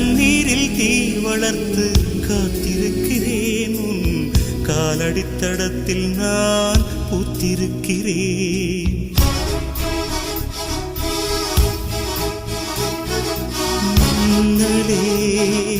കണ്ണീരിൽ തീ വളർത്ത് കാത്തിരിക്കുന്നു കാലടിത്തടത്തിൽ ഞാൻ പൂത്തിരിக்கிறേൻ ഇന്നലേ